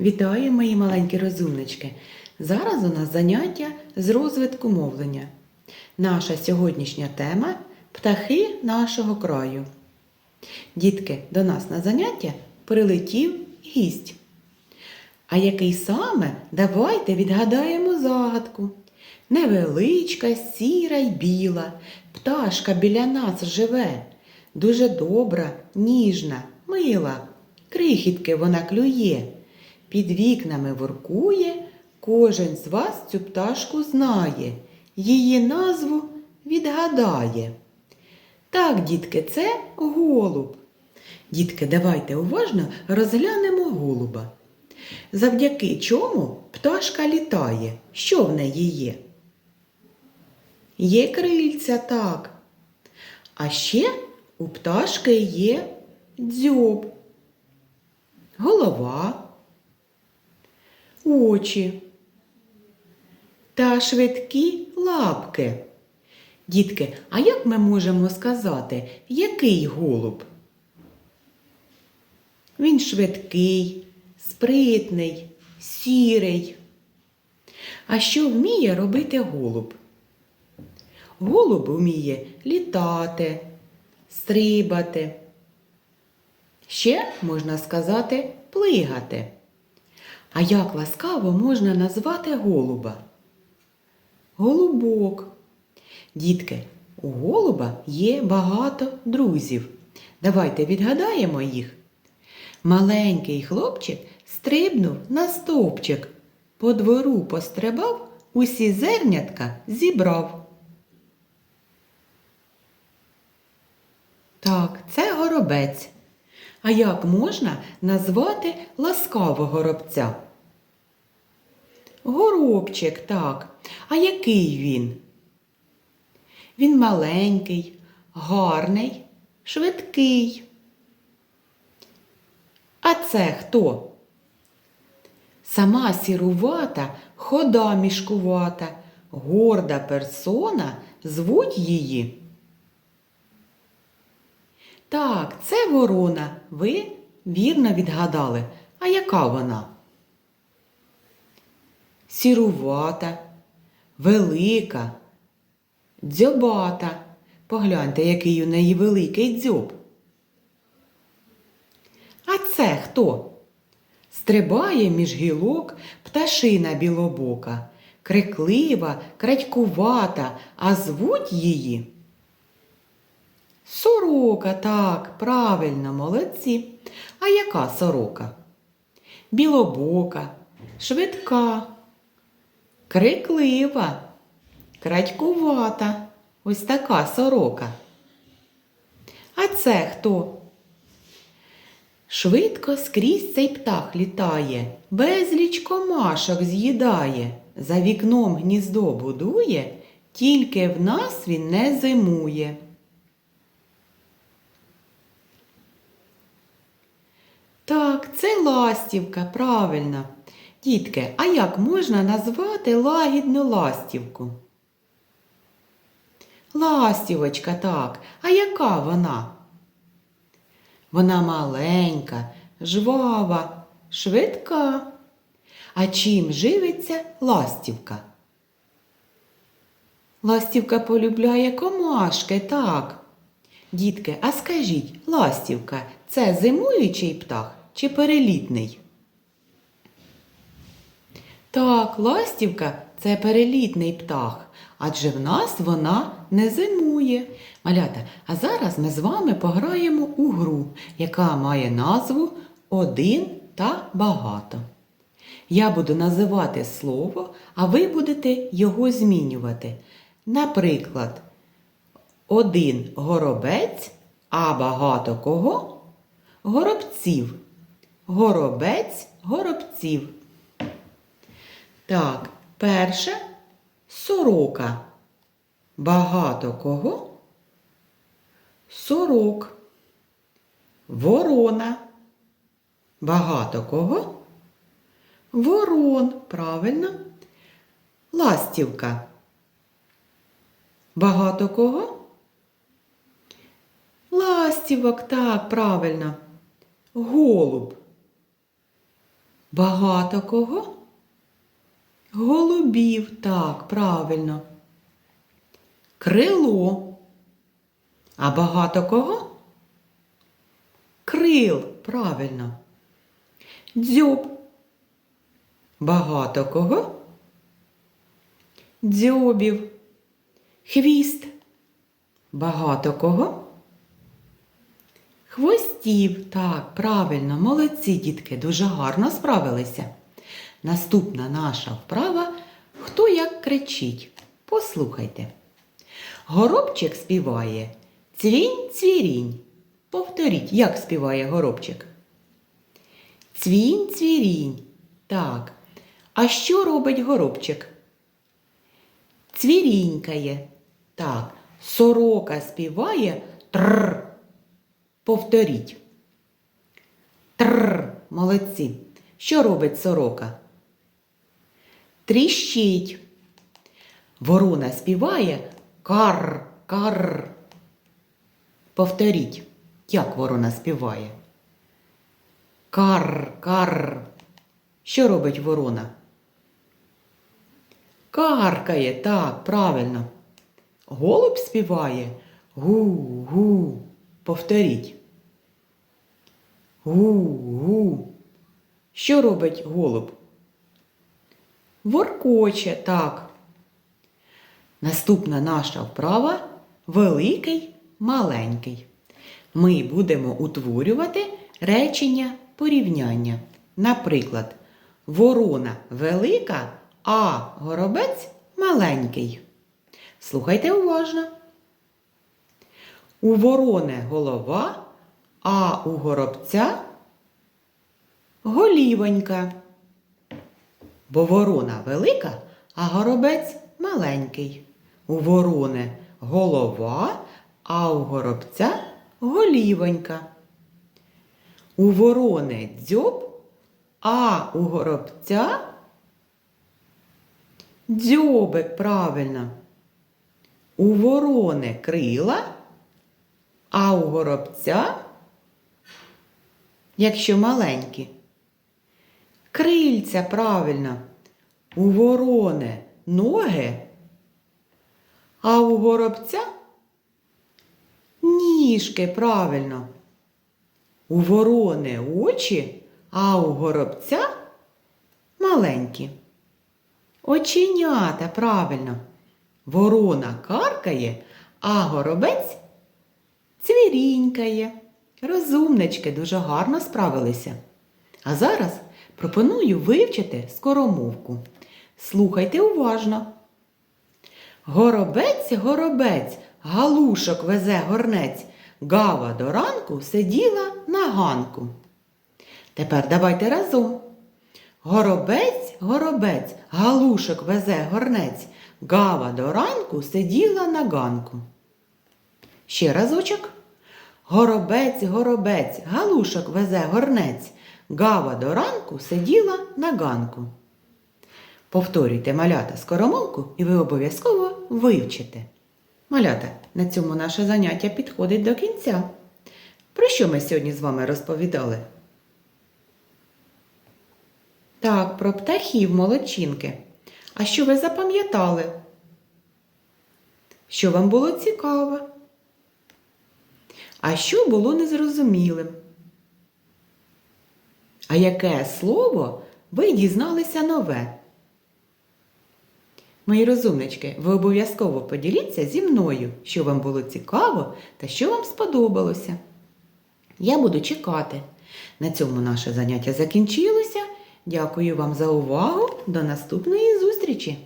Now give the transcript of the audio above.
Вітаю, мої маленькі розумнички! Зараз у нас заняття з розвитку мовлення. Наша сьогоднішня тема птахи нашого краю. Дітки, до нас на заняття прилетів гість. А який саме, давайте відгадаємо загадку. Невеличка, сіра й біла, пташка біля нас живе, дуже добра, ніжна, мила, крихітки вона клює, під вікнами воркує, кожен з вас цю пташку знає, її назву відгадає. Так, дітки, це голуб. Дітки, давайте уважно розглянемо голуба. Завдяки чому пташка літає? Що в неї є? Є крильця, так. А ще у пташки є дзьоб, голова, очі та швидкі лапки. Дітки, а як ми можемо сказати, який голуб? Він швидкий, спритний, сірий. А що вміє робити голуб? Голуб вміє літати, стрибати. Ще можна сказати плигати. А як ласкаво можна назвати голуба? Голубок. Дітки, у голуба є багато друзів. Давайте відгадаємо їх. Маленький хлопчик стрибнув на стовпчик, по двору пострибав, усі зернятка зібрав. Так, це горобець. А як можна назвати ласкавого горобця? Горобчик, так. А який він? Він маленький, гарний, швидкий. А це хто? Сама сірувата, хода мішкувата, горда персона звуть її. Так, це ворона. Ви вірно відгадали. А яка вона? Сірувата, велика, дзьобата. Погляньте, який у неї великий дзьоб. А це хто? Стрибає між гілок пташина білобока, криклива, крадькувата, а звуть її. Сорока, так, правильно, молодці. А яка сорока? Білобока, швидка, криклива, крадькувата. Ось така сорока. А це хто? Швидко скрізь цей птах літає, безліч комашок з'їдає, за вікном гніздо будує, тільки в нас він не зимує. Так, це ластівка, правильно. Дітки, а як можна назвати лагідну ластівку? Ластівочка, так. А яка вона? Вона маленька, жвава, швидка. А чим живиться ластівка? Ластівка полюбляє комашки, так. Дітки, а скажіть, ластівка це зимуючий птах чи перелітний? Так, ластівка це перелітний птах, адже в нас вона не зимує. Малята, а зараз ми з вами пограємо у гру, яка має назву Один та багато. Я буду називати слово, а ви будете його змінювати. Наприклад, один горобець, а багато кого? Горобців. Горобець горобців. Так, перше сорока. Багато кого? Сорок. Ворона. Багато кого? Ворон. Правильно. Ластівка. Багато кого? Ластівок, так, правильно. Голуб. Багато кого? Голубів, так, правильно. Крило. А багато кого? Крил, правильно. Дзьоб. Багато кого? Дзьобів. Хвіст. Багато кого? Хвостів. Так, правильно, молодці дітки, дуже гарно справилися. Наступна наша вправа хто як кричить. Послухайте. Горобчик співає цвінь цвірінь. Повторіть, як співає горобчик. Цвінь цвірінь. Так. А що робить горобчик? Цвірінькає. Так. Сорока співає тр. Повторіть. Тр. Молодці. Що робить сорока? Тріщить. Ворона співає кар, кар. Повторіть, як ворона співає. Кар, кар. Що робить ворона? Каркає, так, правильно. Голуб співає гу-гу. Повторіть. Гу-гу. Що робить голуб? Воркоче, так. Наступна наша вправа великий, маленький. Ми будемо утворювати речення порівняння. Наприклад, ворона велика, а горобець маленький. Слухайте уважно. У ворони голова, а у горобця голівонька. Бо ворона велика, а горобець маленький. У ворони голова, а у горобця голівонька. У ворони дзьоб, а у горобця дзьобик правильно. У ворони крила, а у горобця, якщо маленькі, крильця правильно. У ворони ноги, а у горобця ніжки правильно. У ворони очі, а у горобця маленькі. Оченята правильно. Ворона каркає, а горобець цвірінькає. Розумнички дуже гарно справилися. А зараз пропоную вивчити скоромовку. Слухайте уважно. Горобець, горобець, галушок везе горнець, гава до ранку сиділа на ганку. Тепер давайте разом. Горобець, горобець, галушок везе горнець, гава до ранку сиділа на ганку. Ще разочок. Горобець, горобець, галушок везе горнець, гава до ранку сиділа на ганку. Повторюйте малята скоромовку і ви обов'язково вивчите. Малята, на цьому наше заняття підходить до кінця. Про що ми сьогодні з вами розповідали? Так, про птахів молодчинки. А що ви запам'ятали? Що вам було цікаво? А що було незрозумілим? А яке слово ви дізналися нове? Мої розумнички, ви обов'язково поділіться зі мною, що вам було цікаво та що вам сподобалося. Я буду чекати. На цьому наше заняття закінчилося. Дякую вам за увагу. До наступної зустрічі!